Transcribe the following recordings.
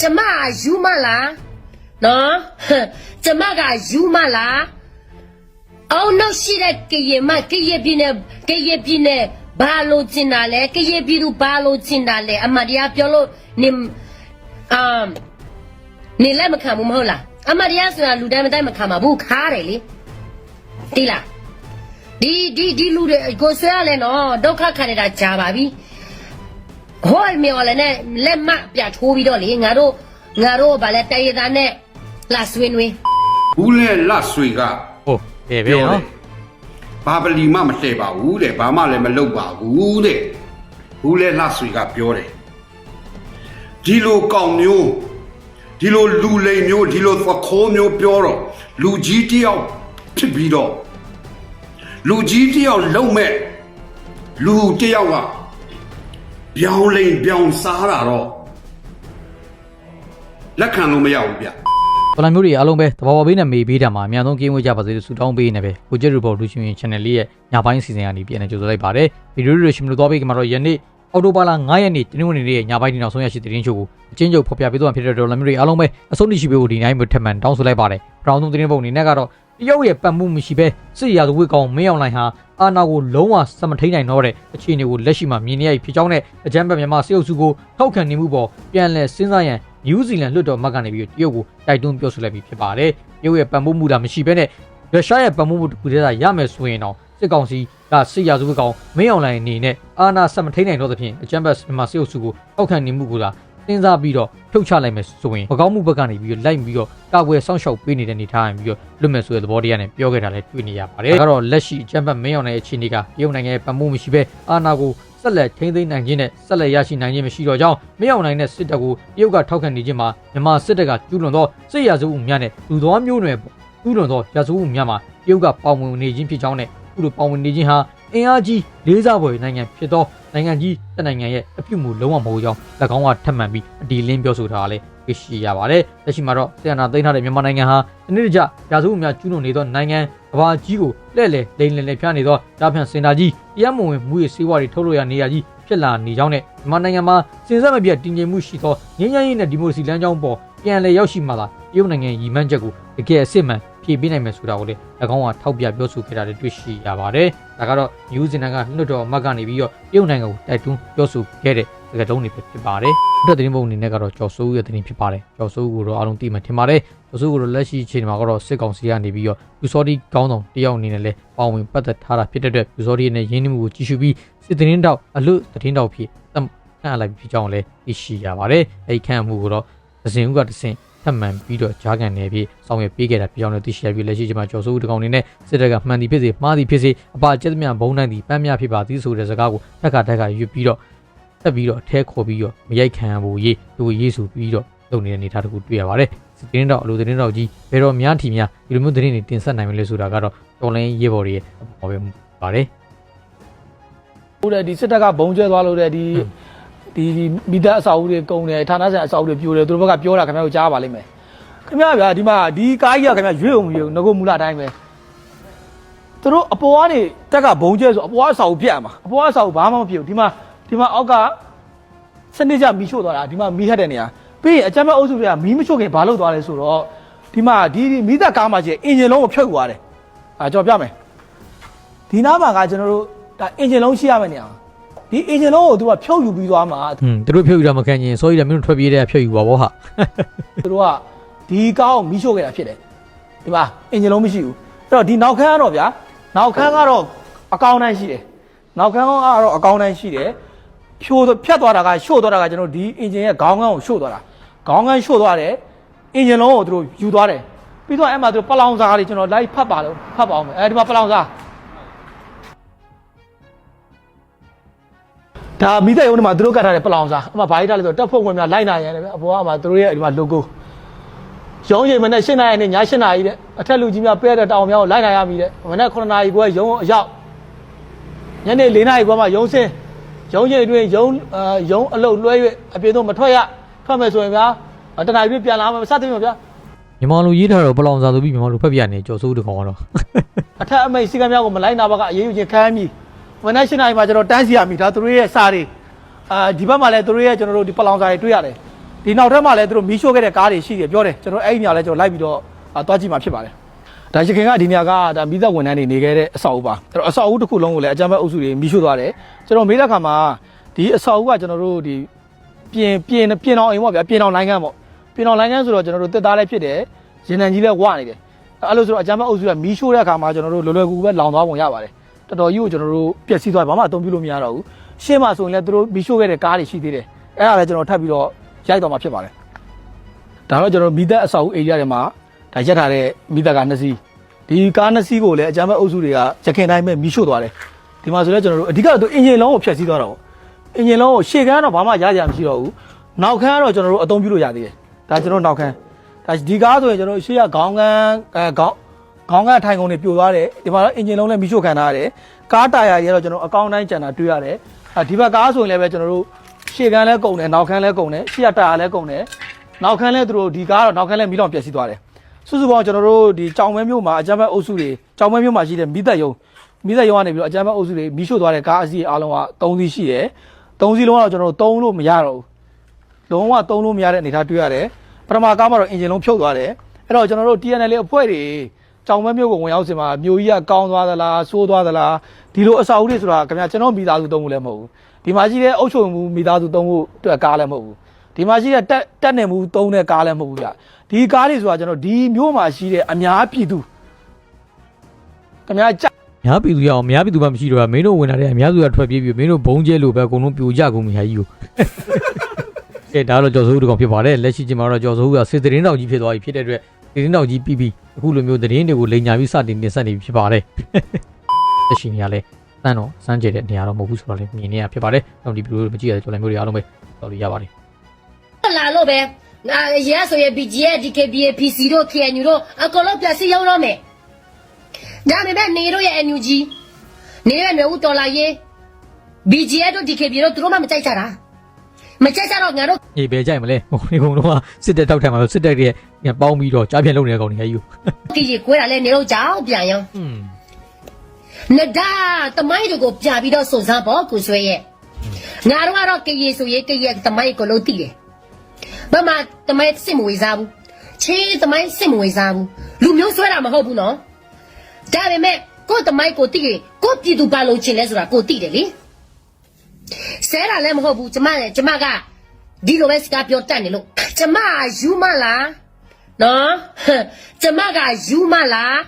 ကျမကယူမလားနော်ဟမ်ကျမကယူမလားအောင်နောက်ရှိတဲ့ကရင်မကရင်ပြည်နယ်ကရင်ပြည်နယ်ဘာလို့ကျင်တာလဲကရင်ပြည်သူဘာလို့ကျင်တာလဲအမတရားပြောလို့နေအမ်နေလက်မခံဘူးမဟုတ်လားအမတရားဆိုတာလူတိုင်းမတိုင်းမခံပါဘူးခါတယ်လေတိလားဒီဒီဒီလူတွေကိုဆွဲရလဲနော်ဒုက္ခခံနေတာကြာပါပြီ ဟောမြော်လည်းနဲ့လက်မပြထိုးပြီးတော့လေငါတို့ငါတို့ဗာလဲတရရသားနဲ့လာဆွေးနွေးဘူးလဲလတ်ဆွေကဟုတ်ကဲ့ပဲပြောတနော်ယ်ဘာပလီမမလှည့်ပါဘူးတဲ့ဘာမှလည်းမလုပ်ပါဘူးတဲ့ဘူးလဲလတ်ဆွေကပြောတယ်ဒီလိုကောင်မျိုးဒီလိုလူလိမ်မျိုးဒီလိုသခိုးမျိုးပြောတော့လူကြီးတယောက်ဖြစ်ပြီးတော့လူကြီးတယောက်လုံမဲ့လူတယောက်က ပြောင်းလိမ်ပြောင်းစားတာတော့လက်ခံလို့မရဘူးဗျတော်လိုင်းမျိုးတွေအားလုံးပဲတဘာဝဘေးနဲ့မေးပေးတာမှာအများဆုံးကင်းဝေးကြပါစေလို့ဆုတောင်းပေးနေပဲကိုကျက်ရီပေါ်လူရှင်ရင် channel လေးရဲ့ညပိုင်းစီစဉ်ကနေပြန်နေကြိုဆိုလိုက်ပါတယ်ဗီဒီယိုတွေရှင်မလို့သွားပေးကြမှာတော့ယနေ့အော်တိုဘာလ9ရက်နေ့တနင်္ဂနွေနေ့ရဲ့ညပိုင်းဒီနောက်ဆုံးရရှိတဲ့သတင်းချုပ်ကိုအချင်းချုပ်ဖော်ပြပေးသွားဖြစ်တဲ့တော်လိုင်းမျိုးတွေအားလုံးပဲအဆုံးထိရှိပေးဖို့ဒီနိုင်မျိုးထက်မှန်တောင်းဆိုလိုက်ပါတယ်ပထမဆုံးသတင်းပုံအနေနဲ့ကတော့ တရုတ်ရဲ့ပတ်မှုမရှိဘဲစစ်ရာဇဝတ်ကောင်မင်းအောင်လှိုင်ဟာအာဏာကိုလုံးဝစမထိန်နိုင်တော့တဲ့အခြေအနေကိုလက်ရှိမှာမြင်နေရဖြစ်ကြောင်းနဲ့အကြမ်းဖက်မြန်မာစစ်အုပ်စုကိုထောက်ခံနေမှုပေါ်ပြန်လည်စဉ်းစားရန်နယူးဇီလန်လွှတ်တော်မှတ်ကနေပြီးတရုတ်ကိုတိုက်တွန်းပြောဆိုလိုက်ပြီးဖြစ်ပါတယ်။တရုတ်ရဲ့ပံ့ပိုးမှုတာမရှိဘဲနဲ့ရုရှားရဲ့ပံ့ပိုးမှုတစ်ခုတည်းသာရမယ်ဆိုရင်တော့စစ်ကောင်စီကစစ်ရာဇဝတ်ကောင်မင်းအောင်လှိုင်အနေနဲ့အာဏာစမထိန်နိုင်တော့သဖြင့်အကြမ်းဖက်မြန်မာစစ်အုပ်စုကိုထောက်ခံနေမှုကိုသာ စဉ်းစားပြီးတော့ထုတ်ချလိုက်မယ်ဆိုရင်မကောင်းမှုဘက်ကနေပြီးတော့လိုက်ပြီးတော့ကာကွယ်စောင့်ရှောက်ပေးနေတဲ့အနေထားရင်ပြီးတော့လွတ်မယ်ဆိုတဲ့သဘောတရားနဲ့ပြောခဲ့တာလည်းတွေ့နေရပါတယ်။ဒါကတော့လက်ရှိအကြမ်းဖက်မင်းအောင်လှိုင်ရဲ့အခြေအနေကတရုတ်နိုင်ငံရဲ့ပံ့ပိုးမရှိဘဲအာဏာကိုဆက်လက်ထိန်းသိမ်းနိုင်ခြင်းနဲ့ဆက်လက်ရရှိနိုင်ခြင်းမရှိတော့ကြောင်းမင်းအောင်လှိုင်နဲ့စစ်တပ်ကိုတရုတ်ကထောက်ခံနေခြင်းမှာမြန်မာစစ်တပ်ကကျူးလွန်သောစစ်ရာဇဝတ်မှုများနဲ့လူသောမျိုးနွယ်ကျူးလွန်သောရာဇဝတ်မှုများမှာတရုတ်ကပါဝင်နေခြင်းဖြစ်ကြောင်းနဲ့အခုလိုပါဝင်နေခြင်းဟာ အင်အားကြီးလေးစားဖွယ်နိုင်ငံဖြစ်သောနိုင်ငံကြီးတစ်နိုင်ငံရဲ့အပြုအမူလုံးဝမဟုတ်ကြောင်း၎င်းကထပ်မံပြီးအတီလင်းပြောဆိုထားတာလည်းသိရှိရပါတယ်။လက်ရှိမှာတော့ဆီယနာသိမ်းထားတဲ့မြန်မာနိုင်ငံဟာဒီနေ့တကြရာဇဝတ်များကျူးလွန်နေသောနိုင်ငံကဘာကြီးကိုလှည့်လည်လိန်လည်လည်ဖျားနေသောတားဖြန့်စင်တာကြီးတရားမဝင်မှုရေးစေဝါတွေထုတ်လို့ရနေရကြီးဖြစ်လာနေကြောင်းနဲ့မြန်မာနိုင်ငံမှာစင်စက်မပြတ်တည်ငြိမ်မှုရှိသောငြိမ်းချမ်းရေးနဲ့ဒီမိုကရေစီလမ်းကြောင်းပေါ်ပြန်လည်ရောက်ရှိမှသာတရုတ်နိုင်ငံရည်မှန်းချက်ကိုတကယ်အစစ်မှန်ဖြည့် ပေးနိုင်မယ်ဆိုတာကိုလည်း၎င်းကထောက်ပြပြောဆိုခဲ့တာတွေတွေ့ရှိရပါတယ်။ဒါကတော့ New Zealand ကလွှတ်တော်အမတ်ကနေပြီးတော့တရုတ်နိုင်ငံကိုတိုက်တွန်းပြောဆိုခဲ့တဲ့စကားလုံးတွေပဲဖြစ်ပါတယ်။ဒီသတင်းပုံအနေနဲ့ကတော့ကျော်စိုးဦးရဲ့သတင်းဖြစ်ပါတယ်။ကျော်စိုးဦးကိုတော့အားလုံးသိမှထင်ပါတယ်။ကျော်စိုးဦးကိုတော့လက်ရှိအချိန်မှာကတော့စစ်ကောင်စီကနေပြီးတော့လူစောတီကောင်းဆောင်တယောက်အနေနဲ့လည်းပါဝင်ပတ်သက်ထားတာဖြစ်တဲ့အတွက်လူစောတီရဲ့ရင်းနှီးမှုကိုကြီးစုပြီးစစ်သတင်းတောက်အလွတ်သတင်းတောက်ဖြစ်တမ်ခန့်လိုက်ဖြစ်ကြောင်းလည်းသိရှိရပါတယ်။အဲဒီခန့်မှုကိုတော့ဒဇင်ဦးကဒဇင် ထပ်မံပြီးတော့ဂျာကန်နယ်ပြီးဆောင်ရွက်ပေးခဲ့တာဖြစ်ကြောင်းလည်းသိရှိရပြီးလက်ရှိချိန်မှာကျော်စိုးဦးတကောင်အနေနဲ့စစ်တပ်ကမှန်သည်ဖြစ်စေမှားသည်ဖြစ်စေအပါကျက်သမျှဘုံနိုင်သည်ပန်းများဖြစ်ပါသည်ဆိုတဲ့စကားကိုထက်ကထက်ကရွတ်ပြီးတော့တက်ပြီးတော့အထဲခေါ်ပြီးတော့မရိုက်ခံရဘူးရေးသူရေးဆိုပြီးတော့လုပ်နေတဲ့အနေအထားတစ်ခုတွေ့ရပါတယ်စစ်တင်းတော့အလိုတင်းတော့ကြီးဘယ်တော့များထီများဒီလိုမျိုးတင်းတွေတင်ဆက်နိုင်မလဲဆိုတာကတော့တော်လိုင်းရေးပေါ်တွေရဲ့အပေါ်ပဲပါတယ်ဟုတ်တယ်ဒီစစ်တပ်ကဘုံကျဲသွားလို့တဲ့ဒီ ဒီဒီမိသားအဆောက်အဦတွေကုန်တယ်ဌာနဆိုင်အဆောက်အဦတွေပြိုတယ်သူတို့ဘက်ကပြောတာခင်ဗျားတို့ကြားပါလိမ့်မယ်ခင်ဗျားဗျာဒီမှာဒီကားကြီးကခင်ဗျားရွေ့အောင်မရွေ့ငကိုမူလာတိုင်းပဲသူတို့အပေါ်ကနေတက်ကဘုံကျဲဆိုအပေါ်ကအဆောက်အဦပြတ်မှာအပေါ်ကအဆောက်အဦဘာမှမဖြစ်ဘူးဒီမှာဒီမှာအောက်ကစနစ်ကြမီးရှို့သွားတာဒီမှာမီးဟက်တဲ့နေရာပြီးရင်အကြမ်းဖက်အုပ်စုတွေကမီးမချို့ခင်ဘာလုပ်သွားလဲဆိုတော့ဒီမှာဒီဒီမီးသက်ကားမှကျအင်ဂျင်လုံးကိုဖြုတ်သွားတယ်အာကျွန်တော်ပြမယ်ဒီနားမှာကကျွန်တော်တို့ဒါအင်ဂျင်လုံးရှိရမယ့်နေရာ ဒီအင်ဂျင်လုံးကိုသူကဖြုတ်ယူပြီးသွားမှာဟွန်းသူတို့ဖြုတ်ယူတာမခံရင်စောကြီးတယ်မင်းတို့ထွက်ပြေးတဲ့ဖြုတ်ယူပါဘောဟာသူတို့ကဒီကားကိုမီးရှို့ခဲ့တာဖြစ်တယ်ဒီမှာအင်ဂျင်လုံးမရှိဘူးအဲ့တော့ဒီနောက်ခန်းကတော့ဗျာနောက်ခန်းကတော့အကောင်းတိုင်းရှိတယ်နောက်ခန်းကတော့အကောင်းတိုင်းရှိတယ်ဖြိုးဖြတ်သွားတာကရှို့သွားတာကကျွန်တော်ဒီအင်ဂျင်ရဲ့ခေါင်းကန်းကိုရှို့သွားတာခေါင်းကန်းရှို့သွားတယ်အင်ဂျင်လုံးကိုသူတို့ယူသွားတယ်ပြီးတော့အဲ့မှာသူတို့ပလောင်စားတွေကျွန်တော်လိုက်ဖတ်ပါလို့ဖတ်ပါအောင်မယ်အဲဒီမှာပလောင်စား ဒါမိသက်ရုံးတွေမှာသူတို့ကတ်ထားတဲ့ပလောင်စားအမှဘာကြီးထားလဲဆိုတော့တက်ဖို့ဝင်များလိုက်နိုင်ရတယ်ဗျအပေါ်ကမှသူတို့ရဲ့ဒီမှာ logo ရုံးချိန်မနေ့၈နာရီနဲ့ည၈နာရီတဲ့အထက်လူကြီးများပဲတဲ့တောင်များကိုလိုက်နိုင်ရပြီတဲ့မနေ့9နာရီခွဲရုံးအရောက်ညနေ4နာရီခွဲမှရုံးဆင်းရုံးချိန်အတွင်းရုံးအာရုံးအလုပ်လွှဲ၍အပြင်သို့မထွက်ရထွက်မယ်ဆိုရင်ဗျာတနာရီပြပြန်လာမယ်စသဖြင့်ပါဗျာမြန်မာလူရေးထားတော့ပလောင်စာဆိုပြီးမြန်မာလူဖက်ပြနေကြော်စိုးတကောင်ကတော့အထက်အမိတ်စီကံများကိုမလိုက်နာဘကအရေးယူခြင်းခံရ မည်မနေ့၈နာရီမှာကျွန်တော်တန်းစီရမည်ဒါသူတို့ရဲ့စာတွေအာဒီဘက်မှာလည်းသူတို့ရဲ့ကျွန်တော်တို့ဒီပလောင်စာတွေတွေ့ရတယ်ဒီနောက်ထပ်မှလည်းသူတို့မီးရှို့ခဲ့တဲ့ကားတွေရှိတယ်ပြောတယ်ကျွန်တော်အဲ့ဒီနေရာလဲကျွန်တော်လိုက်ပြီးတော့အာသွားကြည့်မှာဖြစ်ပါတယ်ဒါရခင်ကဒီနေရာကဒါမိသက်ဝန်ထမ်းတွေနေခဲ့တဲ့အဆောက်အဦပါအဲ့တော့အဆောက်အဦတစ်ခုလုံးကိုလည်းအကြမ်းဖက်အုပ်စုတွေမီးရှို့သွားတယ်ကျွန်တော်မေးတဲ့အခါမှာဒီအဆောက်အဦကကျွန်တော်တို့ဒီပြင်ပြင်ပြင်အောင်အိမ်ပေါ့ဗျာပြင်အောင်နိုင်ငံပေါ့ပြင်အောင်နိုင်ငံဆိုတော့ကျွန်တော်တို့တက်သားလည်းဖြစ်တယ်ရင်နံကြီးလည်းဝနေတယ်အဲ့လိုဆိုတော့အကြမ်းဖက်အုပ်စုကမီးရှို့တဲ့အခါမှာကျွန်တော်တို့လွယ်လွယ်ကူကူပဲလောင်သွားပုံရပါတယ် တော်တော်ကြီးကိုကျွန်တော်တို့ပျက်စီးသွားဘာမှအသုံးပြုလို့မရတော့ဘူးရှေ့မှာဆိုရင်လည်းသူတို့မီးရှို့ခဲ့တဲ့ကားတွေရှိသေးတယ်အဲ့ဒါလည်းကျွန်တော်ထပ်ပြီးတော့ရိုက်တော့မှာဖြစ်ပါတယ်ဒါတော့ကျွန်တော်မိသက်အဆောက်အဦ area တွေမှာဒါရက်ထားတဲ့မိသက်ကနှစ်စီးဒီကားနှစ်စီးကိုလည်းအကြမ်းဖက်အုပ်စုတွေကရခင်တိုင်းပဲမီးရှို့သွားတယ်ဒီမှာဆိုလည်းကျွန်တော်တို့အဓိကတော့သူအင်ဂျင်လုံးကိုဖျက်ဆီးသွားတော့အင်ဂျင်လုံးကိုရှေ့ခန်းကတော့ဘာမှရကြမရှိတော့ဘူးနောက်ခန်းကတော့ကျွန်တော်တို့အသုံးပြုလို့ရသေးတယ်ဒါကျွန်တော်တို့နောက်ခန်းဒါဒီကားဆိုရင်ကျွန်တော်တို့ရှေ့ကခေါင်းကန်းအဲခေါင်း ခေါင်းကန်းထိုင်ကုန်တွေပြိုသွားတယ်ဒီမှာတော့အင်ဂျင်လုံးလည်းမီးရှို့ခံထားရတယ်ကားတာယာတွေကတော့ကျွန်တော်အကောင့်တိုင်းကျန်တာတွေ့ရတယ်အဲဒီဘက်ကားဆိုရင်လည်းပဲကျွန်တော်တို့ရှေ့ခန်းလည်းကုန်တယ်နောက်ခန်းလည်းကုန်တယ်ရှေ့ကတာယာလည်းကုန်တယ်နောက်ခန်းလဲသူတို့ဒီကားကတော့နောက်ခန်းလဲမီးလောင်ပျက်စီးသွားတယ်စုစုပေါင်းကျွန်တော်တို့ဒီကြောင်မဲမြို့မှာအကြမ်းဖက်အုပ်စုတွေကြောင်မဲမြို့မှာရှိတဲ့မိသက်ယုံမိသက်ယုံကနေပြီးတော့အကြမ်းဖက်အုပ်စုတွေမီးရှို့သွားတဲ့ကားအစီးအားလုံးက3စီးရှိတယ်3စီးလုံးကတော့ကျွန်တော်တို့3လို့မရတော့ဘူးလုံးဝ3လို့မရတဲ့အနေအထားတွေ့ရတယ်ပထမကားမှာတော့အင်ဂျင်လုံးဖြုတ်သွားတယ်အဲ့တော့ကျွန်တော်တို့ TNL အဖွဲ့တွေ ကြောင်မဲမြို့ကိုဝင်ရောက်စင်မှာမြို့ကြီးကကောင်းသွားသလားဆိုးသွားသလားဒီလိုအစာအုပ်တွေဆိုတာခင်ဗျာကျွန်တော်မိသားစုသုံးဖို့လည်းမဟုတ်ဘူးဒီမှာရှိတဲ့အုပ်ချုပ်မှုမိသားစုသုံးဖို့အတွက်ကားလည်းမဟုတ်ဘူးဒီမှာရှိတဲ့တက်တက်နေမှုသုံးတဲ့ကားလည်းမဟုတ်ဘူးဗျဒီကားတွေဆိုတာကျွန်တော်ဒီမျိုးမှာရှိတဲ့အများပြည်သူခင်ဗျာကြများပြည်သူရအောင်များပြည်သူမှမရှိတော့ဘူးမင်းတို့ဝင်လာတဲ့အများစုကထွက်ပြေးပြီးမင်းတို့ဘုံကျဲလို့ပဲအကုန်လုံးပြိုကြကုန်ပြီဟာကြီးကိုကဲဒါတော့ကျော်စိုးဦးတကောင်ဖြစ်ပါတယ်လက်ရှိချိန်မှာတော့ကျော်စိုးဦးကစစ်သတင်းတောက်ကြီးဖြစ်သွားပြီဖြစ်တဲ့အတွက်စစ် သတင်းတောက်ကြီးပြီးပြီးအခုလိုမျိုးသတင်းတွေကိုလိန်ညာပြီးစတင်တင်ဆက်နေပြီဖြစ်ပါတယ်လက်ရှိနေရလဲတန်းတော့စမ်းကြတဲ့နေရာတော့မဟုတ်ဘူးဆိုတော့လေမြင်နေရဖြစ်ပါတယ်တော့ဒီဗီဒီယိုမကြည့်ရတဲ့ကျော်လည်းမျိုးတွေအားလုံးပဲတော်လို့ရပါတယ်လာလို့ပဲငါရဲဆိုရင် BGA DKBA PC တို့ KNU တို့အကုန်လုံးပြစီရောက်တော့မယ်ဒါပေမဲ့နေတို့ရဲ့ NUG နေရဲ့နေဦးတော်လာရေး BGA တို့ DKBA တို့သူတို့မှမကြိုက်ကြတာမကြိုက်ကြတော့ငါတို့အေးပဲကြိုက်မလဲဟိုဒီကုန်းတော့စစ်တက်တောက်ထန်မှာစစ်တက်ရဲ့ ပေါင်းပြီးတော့ကြားပြန်လုံနေတဲ့ကောင်တွေဟာကြီးကိုကြည်ကွဲတာလဲနေတော့ကြောက်ပြန်ရောอืมနဒါတမိုင်းတို့ကိုပြပြီးတော့စုံစမ်းပေါ့ကိုဆွဲရဲ့ငါတို့ကတော့ကရေဆိုရေးကရေတမိုင်းကိုလုံးတည်တယ်ဘာမှတမိုင်းစစ်မဝေစားဘူးချေးတမိုင်းစစ်မဝေစားဘူးလူမျိုးဆွဲတာမဟုတ်ဘူးနော်ဒါပေမဲ့ကိုတမိုင်းကိုတည်ရင်ကိုပြည်သူပါလို့ချင်လဲဆိုတာကိုတည်တယ်လေဆဲတာလည်းမဟုတ်ဘူးကျမလည်းကျမကဒီလိုပဲစကားပြောတတ်နေလို့ကျမယူမလား နော်ကျမကယူမလား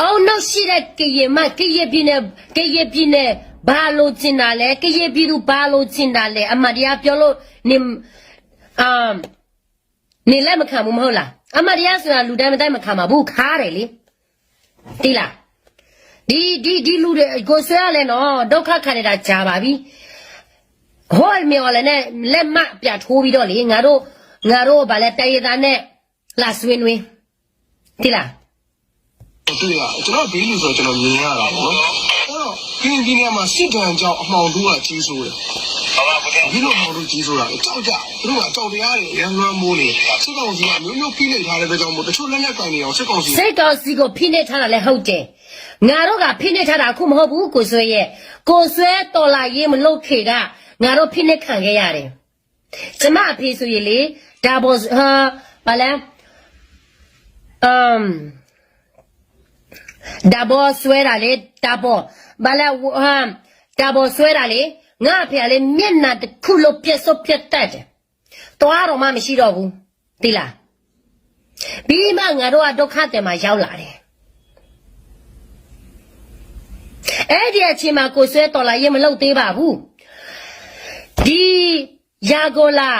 အောင်နောက်ရှိတဲ့ကရင်မကရင်ပြည်နယ်ကရင်ပြည်နယ်ဘာလို့ကျင်တာလဲကရင်ပြည်သူဘာလို့ကျင်တာလဲအမတရားပြောလို့နေအမ်နေလည်းမခံဘူးမဟုတ်လားအမတရားဆိုတာလူတိုင်းမတိုင်းမခံပါဘူးခါတယ်လေတိလားဒီဒီဒီလူတွေကိုဆွဲရလဲနော်ဒုက္ခခံနေတာကြာပါပြီဟောမြော်လည်းနဲ့လက်မပြထိုးပြီးတော့လေငါတို့ငါတို့ဗာလဲတရရသားနဲ့ လာဆွေးနွေးတိလားတွေ့ရကျွန်တော်ဘေးလူဆိုတော့ကျွန်တော်မြင်ရတာပေါ့နော်အဲ့တော့ဒီဒီနေရာမှာစစ်တမ်းကြောင့်အမှောင်တူးကကြီးဆိုးတယ်ဒီလိုမှောင်တူးကြီးဆိုတာကြောက်ကြသူတို့ကကြောက်တရားတွေရန်လွှမ်းမိုးနေစစ်ကောင်စီကမျိုးမျိုးဖိနှိပ်ထားတဲ့အတွက်ကြောင့်မို့တချို့လက်နက်ကင်နေအောင်စစ်ကောင်စီစိတ်တော်စီကိုဖိနှိပ်ထားတာလည်းဟုတ်တယ်ငါတို့ကဖိနှိပ်ထားတာအခုမဟုတ်ဘူးကိုဆွဲရဲ့ကိုဆွဲတော်လာရေးမလုပ်ခေကငါတို့ဖိနှိပ်ခံခဲ့ရတယ်ကျမအဖေဆိုရင်လေဒါဘောဟာဘာလဲ အမ်ဒါဘောဆွဲတာလေဒါဘောဘာလဲဟာဒါဘောဆွဲတာလေငါအဖေကလေမျက်နှာတစ်ခုလုံးပြက်စုပ်ပြက်တတ်တယ်တွားတော့မှမရှိတော့ဘူးသိလားပြီးမှငါတို့ကဒုက္ခတယ်မှာရောက်လာတယ်အဲ့ဒီအချိန်မှာကိုဆွဲတော်လာရင်မလုပ်သေးပါဘူးဒီယာဂိုလာ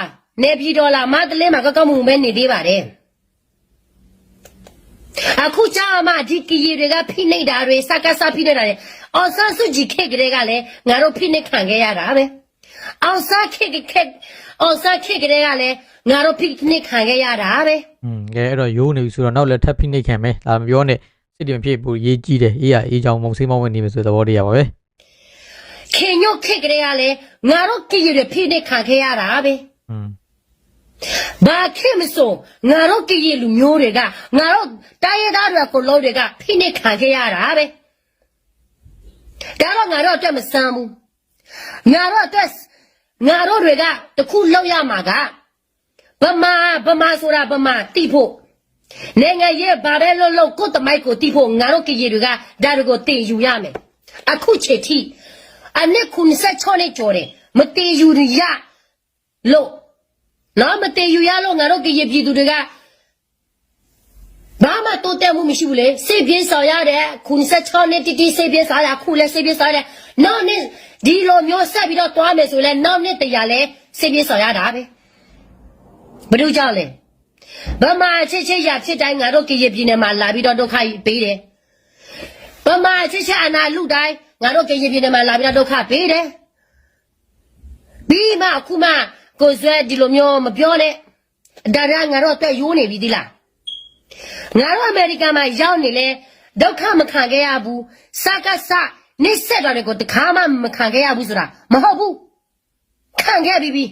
နေပြည်တော်လာမတလေးမှာကောက်ကောက်မှုပဲနေသေးပါတယ် အခုကြာမှဒီကီရီတွေကဖိနှိပ်တာတွေစကားစားဖိနှိပ်တာတွေအော်ဆာစုကြည်ခေတ်ကလေးကလည်းငါတို့ဖိနှိပ်ခံခဲ့ရတာပဲအော်ဆာခေတ်ခေတ်အော်ဆာခေတ်ကလေးကလည်းငါတို့ဖိနှိပ်ခံခဲ့ရတာပဲ อืมကဲအဲ့တော့ရိုးနေပြီဆိုတော့နောက်လည်းထပ်ဖိနှိပ်ခံမယ်ဒါမပြောနဲ့စစ်တင်ဖြစ်ဖို့ရေးကြည့်တယ်အေးရအေးချောင်းမုံစိမ့်မဝင်နေမယ်ဆိုတဲ့သဘောတရားပါပဲ ခင်ညုတ်ခက်ကလေးကလည်းငါတို့ကြည့်ရတဲ့ဖိနေခံခဲ့ရတာပဲ อืม ဘာခင်မစိုးငါတို့ကြည့်ရလူမျိုးတွေကငါတို့တိုင်းရသားတွေကိုလုံးတွေကဖိနေခံခဲ့ရတာပဲဒါတော့ငါတို့အတွက်မဆန်းဘူးငါတို့အတွက်ငါတို့တွေကတခုလောက်ရမှာကဗမာဗမာဆိုတာဗမာတိဖို့နိုင်ငံရဲ့ဘာပဲလို့လို့ကိုယ်တမိုက်ကိုတိဖို့ငါတို့ကရေတွေကဒါတွေကိုတင်ယူရမယ်အခုချိန်ထိအနစ်96နှစ်ကျော်တယ်မတင်ယူရလို့ နော်မတင်ယူရလို့ငါတို့ကရေပြည်သူတွေကဘာမှတိုးတက်မှုမရှိဘူးလေစိတ်ပြေးဆောင်ရတယ်96နှစ်တိတိစိတ်ပြေးဆောင်ရခုလည်းစိတ်ပြေးဆောင်ရတယ်နောက်နေ့ဒီလိုမျိုးဆက်ပြီးတော့တွားမယ်ဆိုလဲနောက်နေ့တရလဲစိတ်ပြေးဆောင်ရတာပဲဘယ်လိုကြောင့်လဲဗမာချစ်ချစ်ရဖြစ်တိုင်းငါတို့ကရေပြည်နယ်မှာလာပြီးတော့ဒုက္ခပေးတယ်ဗမာချစ်ချစ်အနာလူတိုင်းငါတို့ကရေပြည်နယ်မှာလာပြီးတော့ဒုက္ခပေးတယ်ပြီးမှအခုမှ ကိုယ်ဆွဲဒီလိုမျိုးမပြောနဲ့ဒါကငါတို့အတွက်ရိုးနေပြီဒီလားငါတို့အမေရိကန်မှာရောက်နေလဲဒုက္ခမခံခဲ့ရဘူးစကားစနေဆက်တော်တွေကိုတခါမှမခံခဲ့ရဘူးဆိုတာမဟုတ်ဘူးခံခဲ့ပြီးပြီ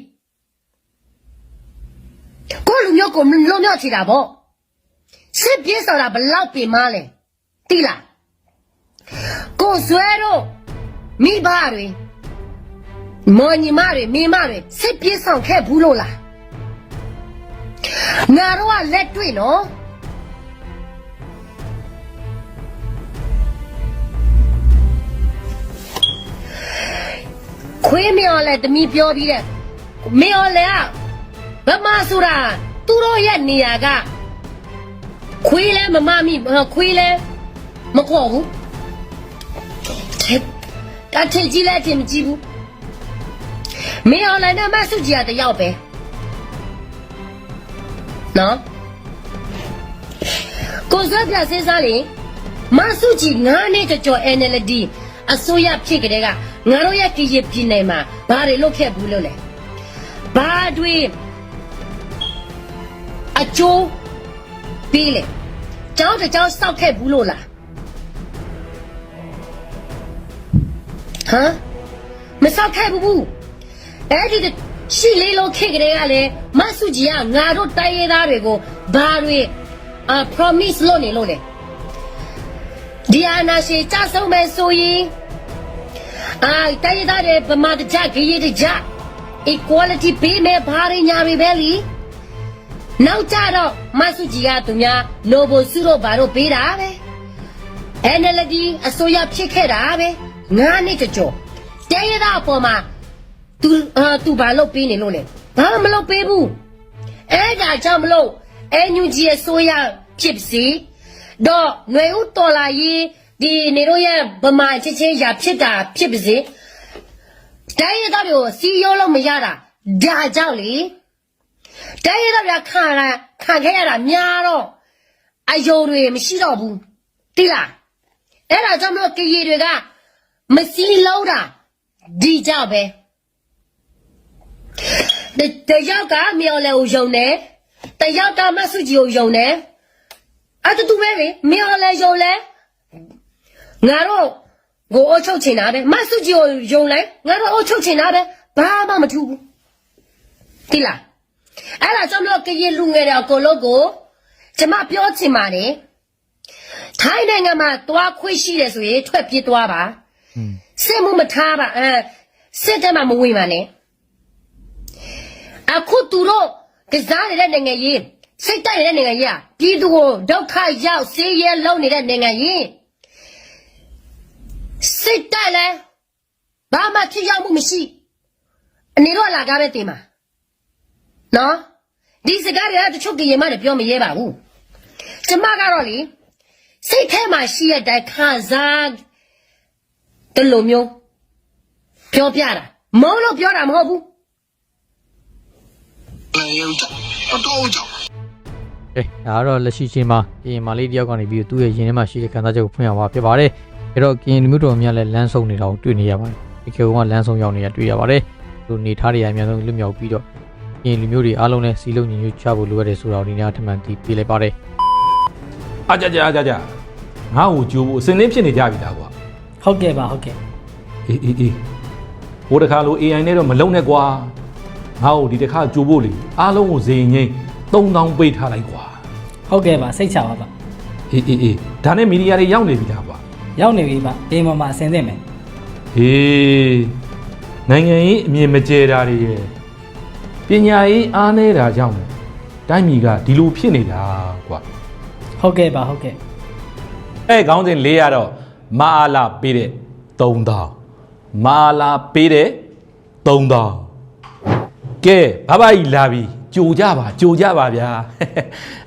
ကိုလူမျိုးကိုလုံးမြော့ချီတာပေါ့စစ်ပြေးဆိုတာဘလောက်ပြင်မလဲတိလားကိုဇွဲတော့မိဘတွေ မော်ညီမတွေမိမတွေစစ်ပြေးဆောင်ခဲ့ဘူးလို့လားငါတို့ကလက်တွေ့နော်ခွေးမြော်လဲတမီပြောပြီးတဲ့မြော်လဲကဗမာဆိုတာသူတို့ရဲ့နေရာကခွေးလဲမမမိခွေးလဲမခေါ်ဘူးတထင်ကြီးလဲထင်မကြည့်ဘူး မြော်လဲနဲ့မဆုကြီးကတယောက်ပဲနော်ကိုစပ်ပြစင်းစားလေမဆုကြီးငါးနှစ်ကြော် NLD အစိုးရဖြစ်ကြတဲ့ကငါတို့ရဲ့ပြည်ပြည်နယ်မှာဘာတွေလုပ်ခဲ့ဘူးလို့လဲဘာတွေအကျိုးပြီးလေကျောင်းတစ်ကျောင်းစောက်ခဲ့ဘူးလို့လားဟမ်မစောက်ခဲ့ဘူး အဲ့ဒီရှိလေးလုံးခေတ်ကလေးကလည်းမဆုကြီးကငါတို့တိုင်းရသားတွေကိုဘာတွေအာ promise လုပ်နေလို့လေဒီအနာရှိကြဆုံးမဲ့ဆိုရင်အာတိုင်းရသားတွေဗမာတကြဂရေတကြ equality ပေးမယ်ဘာတွေညာတွေပဲလीနောက်ကြတော့မဆုကြီးကသူများ noble စုတော့ဘာတော့ပေးတာပဲ NLD အစိုးရဖြစ်ခဲ့တာပဲငါးနှစ်ကြော်တိုင်းရသားအပေါ်မှာ तू အာ तू ဘာလုပ်ပေးနေလို့လဲဘာမှမလုပ်ပေးဘူးအဲ့ဒါကြောင့်မလို့အန်ယူဂျီရဲ့ဆိုရဖြစ်ပါစီတော့ຫນွေဦးတော်လာရေးဒီနေတို့ရဲ့ဗမာချစ်ချင်းရာဖြစ်တာဖြစ်ပါစေတိုင်းရသားတွေကိုစီရောလို့မရတာဒါကြောင့်လေတိုင်းရသားတွေကခံရခံခဲ့ရတာများတော့အယုံတွေမရှိတော့ဘူးတိလားအဲ့ဒါကြောင့်မလို့ကရီတွေကမစီလုံးတာဒီကြောင့်ပဲ တတယောက်ကမြော်လဲကိုယုံတယ်တယောက်ကမဆုကြီးကိုယုံတယ်အဲ့တူတူပဲလေမြော်လဲယုံလဲငါတို့ကိုအုပ်ချုပ်ချင်တာပဲမဆုကြီးကိုယုံလဲငါတို့အုပ်ချုပ်ချင်တာပဲဘာမှမထူးဘူးတိလားအဲ့ဒါကြောင့်မလို့ကရင်လူငယ်တွေအကုန်လုံးကိုကျမပြောချင်ပါတယ်ထိုင်းနိုင်ငံမှာတွားခွင့်ရှိတယ်ဆိုရင်ထွက်ပြေးသွားပါစစ်မှုမထားပါအဲစစ်တက်မှမဝင်ပါနဲ့ အခုသူတို့ကစားနေတဲ့နိုင်ငံရေးစိတ်တိုက်နေတဲ့နိုင်ငံရေးอ่ะပြည်သူကိုဒုက္ခရောက်ဆေးရဲလုံးနေတဲ့နိုင်ငံရေးစိတ်တိုက်လဲဘာမှထိရောက်မှုမရှိအနေတော့လာကားပဲတင်ပါနော်ဒီစကားတွေကတချို့ကရင်မတွေပြောမရဲပါဘူးကျမကတော့လေစိတ်ထဲမှာရှိရတဲ့ခံစားတလို့မျိုးပြောပြတာမဟုတ်လို့ပြောတာမဟုတ်ဘူး လည်းရုပ်ကြောက်တော့ကြောက်ကဲဒါကတော့လက်ရှိချိန်မှာကရင်မာလေးတယောက်ကနေပြီးသူ့ရဲ့ရင်ထဲမှာရှိတဲ့ခံစားချက်ကိုဖွင့်ရမှာဖြစ်ပါတယ်အဲ့တော့ကရင်လူမျိုးတော်များလည်းလမ်းဆုံးနေတာကိုတွေ့နေရပါတယ်ဒီကေကလမ်းဆုံးရောက်နေတာတွေ့ရပါတယ်သူနေထားတွေအများဆုံးလွတ်မြောက်ပြီးတော့ကရင်လူမျိုးတွေအားလုံးလည်းစီလုံးညီညွတ်ချဖို့လိုရတယ်ဆိုတာကိုဒီနေ့အထမှန်တည်ပြလိုက်ပါတယ်အကြကြအကြကြငါ့ကိုကြိုးဖို့အစင်းလင်းဖြစ်နေကြပြီလားကွာဟုတ်ကဲ့ပါဟုတ်ကဲ့အေးအေးအေးဟိုတခါလို AI နဲ့တော့မလုံနဲ့ကွာ ငါ့ကိုဒီတစ်ခါကြိုးဖို့လေအားလုံးကိုဇင်ငိမ့်3000ပေးထားလိုက်ကွာဟုတ်ကဲ့ပါစိတ်ချပါပါအေးအေးအေးဒါနဲ့မီဒီယာတွေရောက်နေပြီလားကွာရောက်နေပြီပါဒီမှာမှာအစင်သင့်မယ်ဟေးနိုင်ငံရေးအမြင်မကျဲတာတွေရဲ့ပညာရေးအားနေတာကြောင့်တိုင်းပြည်ကဒီလိုဖြစ်နေတာကွာဟုတ်ကဲ့ပါဟုတ်ကဲ့အဲခေါင်းစဉ်လေးရတော့မာအာလာပေးတဲ့3000မာအာလာပေးတဲ့3000 ကဲဘာဘာကြီးလာပြီကြိုကြပါကြိုကြပါဗျာ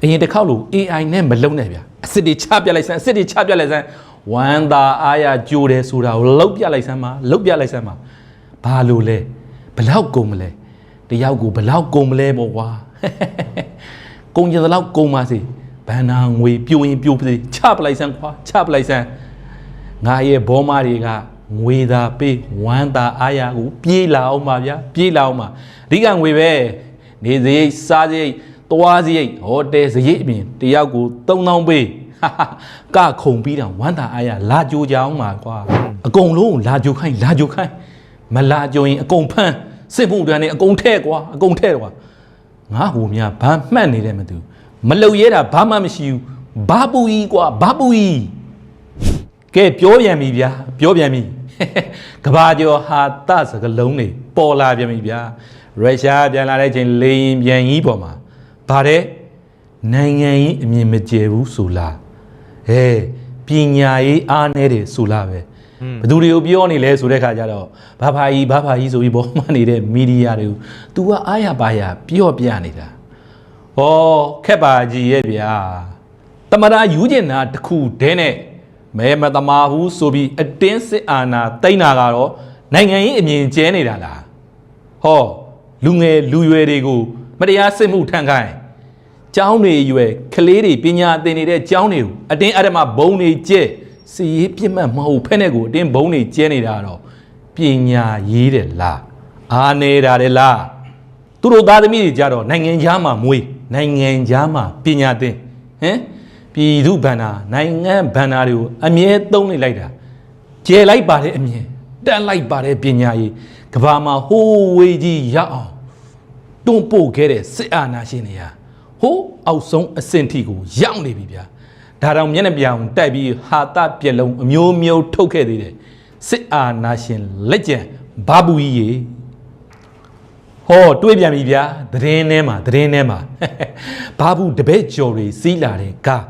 အရင်တစ်ခေါက်လို့ AI နဲ့မလုံးနဲ့ဗျာအစ်စ်တွေချပြလိုက်စမ်းအစ်စ်တွေချပြလိုက်စမ်းဝမ်းသာအားရကြိုတယ်ဆိုတာကိုလောက်ပြလိုက်စမ်းပါလောက်ပြလိုက်စမ်းပါဘာလို့လဲဘလောက်ကုန်မလဲတယောက်ကိုဘလောက်ကုန်မလဲပေါ့ကွာကုန်ကြတဲ့လောက်ကုန်ပါစေဘန္နာငွေပြိုရင်ပြိုပါစေချပလိုက်စမ်းခွာချပလိုက်စမ်းငါရဲ့ဘောမတွေက ငွေသာပေးဝမ်းသာအားရကိုပြေးလာအောင်ပါဗျာပြေးလာအောင်ပါအဓိကငွေပဲနေစရိတ်စားစရိတ်သွားစရိတ်ဟိုတယ်စရိတ်အပြင်တယောက်ကို3000ပေးဟာဟာကခုံပြီးတော့ဝမ်းသာအားရလာကြိုကြအောင်ပါကွာအကုန်လုံးလာကြိုခိုင်းလာကြိုခိုင်းမလာကြိုရင်အကုန်ဖမ်းစစ်မှုတန်းနေအကုန်ထဲကွာအကုန်ထဲကွာငါဟိုများဘာမှတ်နေတယ်မသူမလုံရဲတာဘာမှမရှိဘူးဘာပူကြီးကွာဘာပူကြီးကဲပြောပြန်ပြီဗျာပြောပြန်ပြီ ကဘာကျော်ဟာတစကလုံးနေပေါ်လာပြန်ပြီဗျာရုရှားပြန်လာတဲ့ချိန်လေရင်ပြန်ကြီးပေါ်မှာဗါတဲ့နိုင်ငံကြီးအမြင်မကျယ်ဘူးဆိုလားဟဲပညာရေးအားနေတယ်ဆိုလားပဲဘသူတွေကိုပြောနေလဲဆိုတဲ့ခါကျတော့ဘာဖာကြီးဘာဖာကြီးဆိုပြီးပေါ်မှနေတဲ့မီဒီယာတွေကို तू ကအားရပါရပြော့ပြနေတာဟောခက်ပါကြီးရဲ့ဗျာတမရာယူကျင်တာတစ်ခုတည်းနဲ့ မဲမတမာဘူးဆိုပြီးအတင်းစစ်အာဏာတိမ့်တာကတော့နိုင်ငံရေးအမြင်ကျဲနေတာလားဟောလူငယ်လူရွယ်တွေကိုမတရားစစ်မှုထမ်းခိုင်းကျောင်းတွေရွယ်ကလေးတွေပညာသင်နေတဲ့ကျောင်းတွေကိုအတင်းအဓမ္မဘုံတွေကျဲစီရေးပြစ်မှတ်မဟုတ်ဖက်နဲ့ကိုအတင်းဘုံတွေကျဲနေတာတော့ပညာရေးတယ်လားအားနေတာတယ်လားသူတို့သားသမီးတွေကြတော့နိုင်ငံခြားမှာမွေးနိုင်ငံခြားမှာပညာသင်ဟမ် ပြည်သူဗန္နာနိုင်ငံဗန္နာတွေကိုအမြဲသုံးနေလိုက်တာကျဲလိုက်ပါတဲ့အမြင်တက်လိုက်ပါတဲ့ပညာရေးကဘာမှာဟိုးဝေးကြီးရအောင်တွန်းပို့ခဲ့တဲ့စစ်အာဏာရှင်တွေကဟိုးအောက်ဆုံးအဆင့်ထိကိုရောက်နေပြီဗျာဒါတောင်မျက်နှာပြောင်တိုက်ပြီးဟာတပြက်လုံးအမျိုးမျိုးထုတ်ခဲ့သေးတယ်စစ်အာဏာရှင်လက်ကျန်ဘာဘူးကြီးရေဟောတွေးပြန်ပြီဗျာသတင်းထဲမှာသတင်းထဲမှာဘာဘူးတပည့်ကျော်တွေစီးလာတဲ့ကား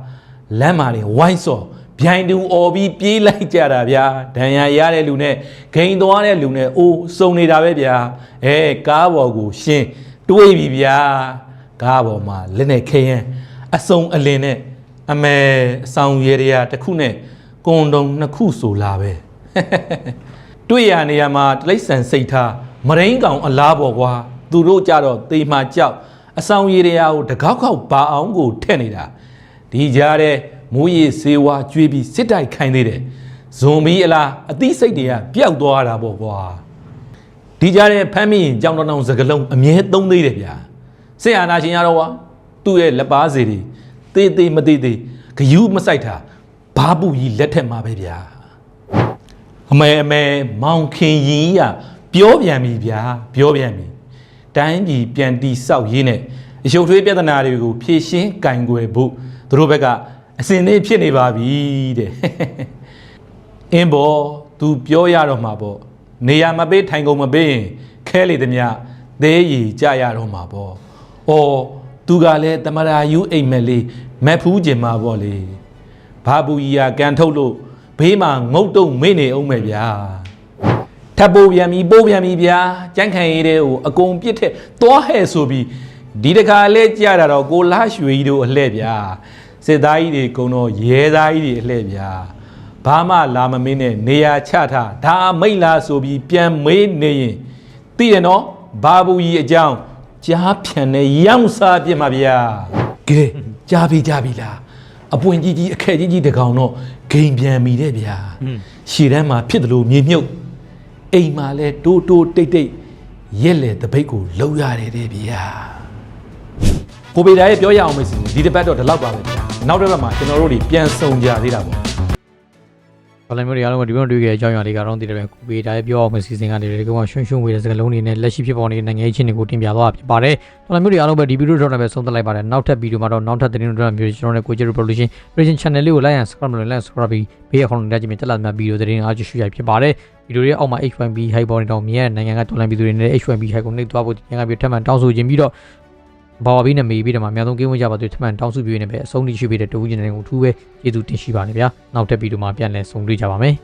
လမ်းမာတွေဝိုင်းစော်ဗျိုင်တူអော်ပြီးပြေးလိုက်ကြတာဗျာဒဏ်ရာရတဲ့လူနဲ့ဂိမ်သွားတဲ့လူနဲ့အိုးစုံနေတာပဲဗျာအဲကားပေါ်ကိုရှင်းတွေးပြီဗျာကားပေါ်မှာလက်နဲ့ခဲရင်အစုံအလင်နဲ့အမဲအဆောင်ရေရတစ်ခုနဲ့ကွန်တုံနှစ်ခုဆိုလာပဲတွေ့ရနေရမှာတလိษံစိတ်ထားမရင်းကောင်အလားပေါ်ကွာသူတို့ကြတော့တေမာကြောက်အဆောင်ရည်တရားကိုတကောက်ခောက်ပါအောင်ကိုထက်နေတာ ဒီကြားတဲ့မိုးရီစေဝါကျွေးပြီးစစ်တိုက်ခိုင်းသေးတယ်ဇွန်ဘီအလားအသိစိတ်တွေကပျောက်သွားတာပေါ့ကွာဒီကြားတဲ့ဖမ်းမိရင်ကြောင်တောင်တောင်စကလုံးအမြဲသုံးသေးတယ်ဗျာစစ်အာဏာရှင်ရတော့ကွာသူ့ရဲ့လက်ပါစီတွေတေးသေးမသေးသေးဂယူးမဆိုင်တာဘာပူကြီးလက်ထက်မှာပဲဗျာအမေအမေမောင်ခင်ရင်ကြီးကပြောပြန်ပြီဗျာပြောပြန်ပြီတိုင်းပြည်ပြန်တီဆောက်ရေးနဲ့အရှုပ်ထွေးပြဿနာတွေကိုဖြေရှင်းကင်ကွယ်ဖို့ သူတို့ဘက်ကအစင်လေးဖြစ်နေပါပြီတဲ့အင်းဘော तू ပြောရတော့မှာပေါ့နေရာမပေးထိုင်ကုန်မပေးရင်ခဲလေသမျှသေးရီကြရတော့မှာပေါ့အော်သူကလည်းတမရာယူအိမ်မက်လေးမက်ဖူးကျင်မှာပေါ့လေဘာဘူးကြီးကကန်ထုတ်လို့ဘေးမှာငုတ်တုံမေ့နေအောင်မယ်ဗျာထပ်ပိုးပြန်ပြီပိုးပြန်ပြီဗျာကြမ်းခံရည်တဲ့ကိုအကုန်ပြစ်ထက်သွားဟဲ့ဆိုပြီးဒီတခါလဲကြရတာတော့ကိုလာရွှေကြီးတို့အလှဲ့ဗျာ စစ်သားကြီးတွေကုံတော့ရဲသားကြီးတွေအလှဲ့ဗျာဘာမှလာမမင်းနဲ့နေရာချထားဒါမိတ်လားဆိုပြီးပြန်မေးနေရင်သိရနော်ဘာဘူးကြီးအကြောင်းကြားဖြန်နဲ့ရောင်းစားပြစ်မှာဗျာကဲကြားပြီကြားပြီလားအပွင့်ကြီးကြီးအခက်ကြီးကြီးတကောင်တော့ဂိမ်ပြန်မိတဲ့ဗျာရှည်တန်းမှာဖြစ်တယ်လို့မြေမြုပ်အိမ်မှာလဲတိုးတိုးတိတ်တိတ်ရက်လေတပိတ်ကိုလှုပ်ရတယ်တဲ့ဗျာကိုပေဒါရဲ့ပြောရအောင်မေးစီဒီတစ်ပတ်တော့ဒီလောက်ပါပဲဗျာ နောက်တစ်ပတ်မှာကျွန်တော်တို့တွေပြန်ဆုံကြသေးတာပေါ့ဘာလဲမျိုးတွေအားလုံးကဒီဘက်တွေ့ခဲ့တဲ့အကြောင်းအရာလေးကတော့တည်တယ်ပဲကိုပေးဒါရဲ့ပြောအောင်မစီစဉ်ကနေဒီကောင်ကရွှွှွှွှဝေးတဲ့စကားလုံးတွေနဲ့လက်ရှိဖြစ်ပေါ်နေတဲ့နိုင်ငံရေးချင်းတွေကိုတင်ပြသွားဖြစ်ပါတယ်။ဘာလဲမျိုးတွေအားလုံးပဲဒီဗီဒီယိုတော့လည်းပဲဆုံးသက်လိုက်ပါတယ်။နောက်ထပ်ဗီဒီယိုမှာတော့နောက်ထပ်သတင်းတွေတော့မျိုးကျွန်တော်နဲ့ကိုကျေ revolution revolution channel လေးကို like and subscribe လုပ် like subscribe ပြီးဘေးအခေါင်းနဲ့တက်ကြည့်မြင်တက်လာမယ့်ဗီဒီယိုသတင်းအားကြည့်ရှုရဖြစ်ပါတယ်။ဗီဒီယိုရဲ့အောက်မှာ H1B high ပေါ်နေတော့မြင်ရနိုင်ငံကတော်လန်ဗီဒီယိုတွေနဲ့ H1B high ကိုနှိပ်သွားဖို့ဒီကပြီးထပ်မံတောင်းဆိုခြင်းပြီးတော့ ဘာဝဘီနဲ့မေးပြီးတော့မှအများဆုံးကင်းဝေးကြပါသေးတယ်ထမှန်တောင်းစုပြည့်နေပဲအဆုံးထိရှိပေးတဲ့တူဦးကျင်တဲ့ကိုအထူးပဲကျေးဇူးတင်ရှိပါနေဗျာနောက်တက်ဗီဒီယိုမှာပြန်လည်ဆုံတွေ့ကြပါမယ်